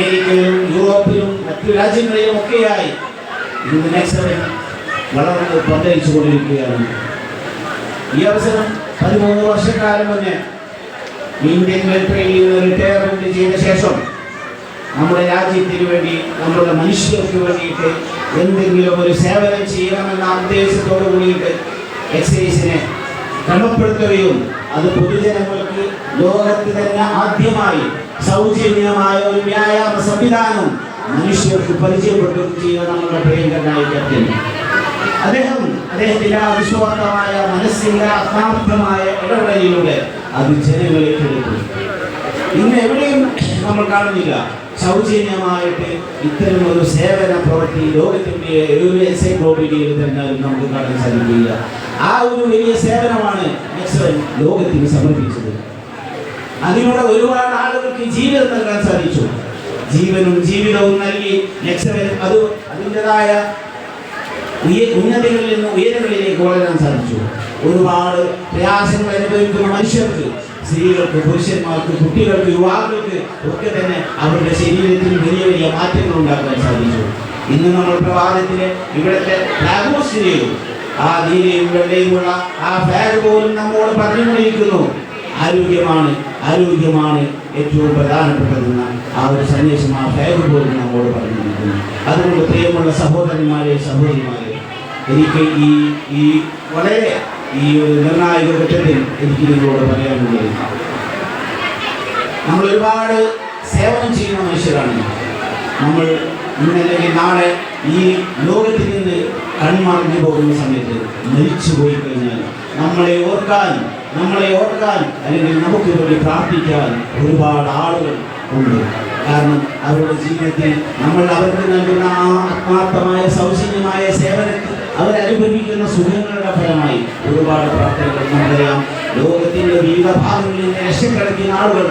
അമേരിക്കയിലും യൂറോപ്പിലും മറ്റു രാജ്യങ്ങളിലും ഒക്കെയായി ഇന്ന് നെക്സവൻ വളർന്ന് പന്തലിച്ചു കൊണ്ടിരിക്കുകയാണ് ഈ അവസരം പതിമൂന്ന് വർഷക്കാലം മുന്നേ ഇന്ത്യൻ മിലിറ്ററിയിൽ നിന്ന് റിട്ടയർമെന്റ് ചെയ്ത ശേഷം നമ്മുടെ രാജ്യത്തിന് വേണ്ടി നമ്മുടെ മനുഷ്യർക്ക് വേണ്ടിയിട്ട് എന്തെങ്കിലും ഒരു സേവനം ചെയ്യണമെന്ന ഉദ്ദേശത്തോടു കൂടിയിട്ട് എക്സൈസിനെ ക്രമപ്പെടുത്തുകയും അത് പൊതുജനങ്ങൾക്ക് ലോകത്ത് തന്നെ ആദ്യമായി സൗജന്യമായ ഒരു വ്യായാമ സംവിധാനം മനുഷ്യർക്ക് പരിചയപ്പെടുകയും ചെയ്യുന്ന നമ്മുടെ പ്രിയങ്കരനായ ക്യാപ്റ്റൻ അദ്ദേഹം അദ്ദേഹത്തിന്റെ അവിശ്വാസമായ മനസ്സിന്റെ ആത്മാർത്ഥമായ ഇടപെടലിലൂടെ അത് ജനങ്ങളിലേക്ക് എടുത്തു. ഇന്ന് എവിടെയും നമ്മൾ കാണുന്നില്ല. സൗജന്യമായിട്ട് ഇത്തരം ഒരു സേവന പ്രവൃത്തി ലോകത്തിന്റെ ഒരു എൻസൈക്ലോപീഡിയയിൽ തന്നെ നമുക്ക് കാണാൻ സാധിക്കില്ല. ആ ഒരു വലിയ സേവനമാണ് നെക്സൺ ലോകത്തിന് സമർപ്പിച്ചത്. അതിലൂടെ ഒരുപാട് ആളുകൾക്ക് ജീവിതം നൽകാൻ സാധിച്ചു. ജീവനും ജീവിതവും നൽകി നെക്സവൻ അത് അതിന്റെതായ ഉന്നതികളിൽ നിന്ന് ഉയരങ്ങളിലേക്ക് വളരാൻ സാധിച്ചു. ഒരുപാട് പ്രയാസങ്ങൾ അനുഭവിക്കുന്ന മനുഷ്യർക്ക് സ്ത്രീകൾക്ക് പുരുഷന്മാർക്ക് കുട്ടികൾക്ക് യുവാക്കൾക്ക് ഒക്കെ തന്നെ അവരുടെ ശരീരത്തിൽ വലിയ വലിയ മാറ്റങ്ങൾ ഉണ്ടാക്കാൻ സാധിച്ചു. ഇന്ന് നമ്മൾ പ്രഭാതത്തിലെ ഇവിടുത്തെ ചെയ്തു ആ നീലയും വെള്ളയുമുള്ള ആ ഫ്ലാഗ് പോലും നമ്മോട് പറഞ്ഞുകൊണ്ടിരിക്കുന്നു. ആരോഗ്യമാണ് ആരോഗ്യമാണ് ഏറ്റവും പ്രധാനപ്പെട്ടതെന്ന ആ ഒരു സന്ദേശം ആ ഫ്ലാഗ് പോലും നമ്മോട് പറഞ്ഞുകൊണ്ടിരിക്കുന്നു. അതുകൊണ്ട് പ്രിയമുള്ള സഹോദരന്മാരെ സഹോദരിമാരെ എനിക്ക് ഈ ഈ വളരെ ഈ ഒരു നിർണായക ഘട്ടത്തിൽ എനിക്ക് നിങ്ങളോട് പറയാനുള്ളത്. നമ്മൾ ഒരുപാട് സേവനം ചെയ്യുന്ന മനുഷ്യരാണ്. നമ്മൾ ഇന്നല്ലെങ്കിൽ നാളെ ഈ ലോകത്തിൽ നിന്ന് കൺമറഞ്ഞു പോകുന്ന സമയത്ത് മരിച്ചു പോയി കഴിഞ്ഞാൽ നമ്മളെ ഓർക്കാൻ നമ്മളെ ഓർക്കാൻ അല്ലെങ്കിൽ നമുക്ക് വേണ്ടി പ്രാർത്ഥിക്കാൻ ഒരുപാട് ആളുകൾ ഉണ്ട്. കാരണം അവരുടെ ജീവിതത്തിൽ നമ്മൾ അവർക്ക് നൽകുന്ന ആ ആത്മാർത്ഥമായ സൗജന്യമായ സേവനത്തിൽ അവരനുഭവിക്കുന്ന സുഖങ്ങളുടെ ഫലമായി ഒരുപാട് പ്രാർത്ഥനകൾ നമുക്കറിയാം. ലോകത്തിന്റെ വിവിധ ഭാഗങ്ങളിൽ നിന്ന് ലക്ഷക്കണക്കിന് ആളുകൾ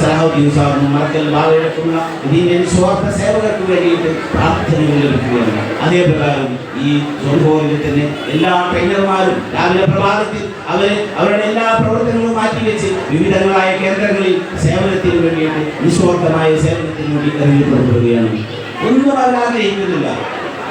സലാഹുദ്ദീൻ സാറിന് മറക്കൽ ബാബയടക്കമുള്ള ഇതിന്റെ സ്വാർത്ഥ സേവകർക്ക് വേണ്ടിയിട്ട് പ്രാർത്ഥനകൾ ലഭിക്കുകയാണ്. അതേ പ്രകാരം ഈ ജോലിയിൽ തന്നെ എല്ലാ ട്രെയിനർമാരും രാവിലെ പ്രഭാതത്തിൽ അവരെ അവരുടെ എല്ലാ പ്രവർത്തനങ്ങളും മാറ്റിവെച്ച് വിവിധങ്ങളായ കേന്ദ്രങ്ങളിൽ സേവനത്തിന് വേണ്ടിയിട്ട് നിസ്വാർത്ഥമായ സേവനത്തിന് വേണ്ടി അറിയപ്പെടുകയാണ്. ഒന്നും അവർ ആഗ്രഹിക്കുന്നില്ല.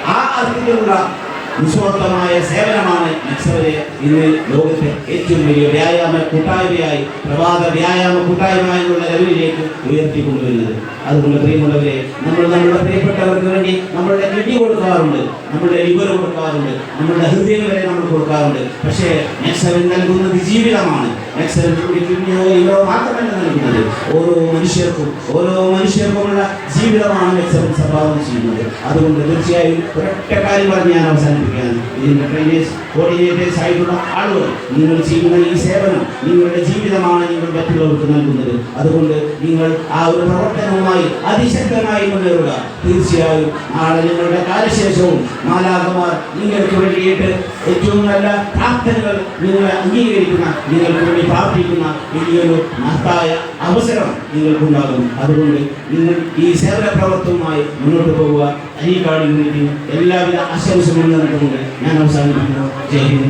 ആ അർത്ഥത്തിലുള്ള നിസ്വാർത്ഥമായ സേവനമാണ് നക്സവരെ ഇന്ന് ലോകത്തെ ഏറ്റവും വലിയ വ്യായാമ കൂട്ടായ്മയായി പ്രഭാത വ്യായാമ കൂട്ടായ്മ എന്നുള്ള ലെവലിലേക്ക് ഉയർത്തിക്കൊണ്ടുവരുന്നത്. അതുകൊണ്ട് പ്രിയമുള്ളവരെ നമ്മൾ നമ്മുടെ പ്രിയപ്പെട്ടവർക്ക് വേണ്ടി നമ്മളുടെ കിഡ്നി കൊടുക്കാറുണ്ട് നമ്മളുടെ ലിവർ കൊടുക്കാറുണ്ട് നമ്മളുടെ ഹൃദയം വരെ നമ്മൾ കൊടുക്കാറുണ്ട്. പക്ഷേ നെക്സവൻ നൽകുന്നത് ജീവിതമാണ്. നെക്സവൻ കിഡ്നിയോ ലിവറോ മാത്രമല്ല നൽകുന്നത്. ഓരോ മനുഷ്യർക്കും ഓരോ മനുഷ്യർക്കുമുള്ള ജീവിതമാണ് ലക്ഷ്യം സംഭാവന ചെയ്യുന്നത്. അതുകൊണ്ട് തീർച്ചയായും ഒരൊറ്റ കാര്യം പറഞ്ഞ് ഞാൻ അവസാനിപ്പിക്കുകയാണ്. ഇതിന്റെ ട്രെയിനേഴ്സ് കോർഡിനേറ്റേഴ്സ് ആയിട്ടുള്ള ആളുകൾ നിങ്ങൾ ചെയ്യുന്ന ഈ സേവനം നിങ്ങളുടെ ജീവിതമാണ് നിങ്ങൾ മറ്റുള്ളവർക്ക് നൽകുന്നത്. അതുകൊണ്ട് നിങ്ങൾ ആ ഒരു പ്രവർത്തനവുമായി അതിശക്തമായി മുന്നേറുക. തീർച്ചയായും നാളെ നിങ്ങളുടെ കാലശേഷവും മാലാകുമാർ നിങ്ങൾക്ക് വേണ്ടിയിട്ട് ഏറ്റവും നല്ല പ്രാർത്ഥനകൾ നിങ്ങളെ അംഗീകരിക്കുന്ന നിങ്ങൾക്ക് വേണ്ടി പ്രാർത്ഥിക്കുന്ന വലിയൊരു മഹത്തായ അവസരം നിങ്ങൾക്കുണ്ടാകും. അതുകൊണ്ട് നിങ്ങൾ ഈ സേവന പ്രവർത്തനവുമായി മുന്നോട്ട് പോകുക. അരീക്കാട് യൂണിറ്റിന് എല്ലാവിധ ആശംസകളും നൽകുന്നുണ്ട് ഞാൻ അവസാനിപ്പിക്കുന്നു. ജയ് ഹിന്ദ്.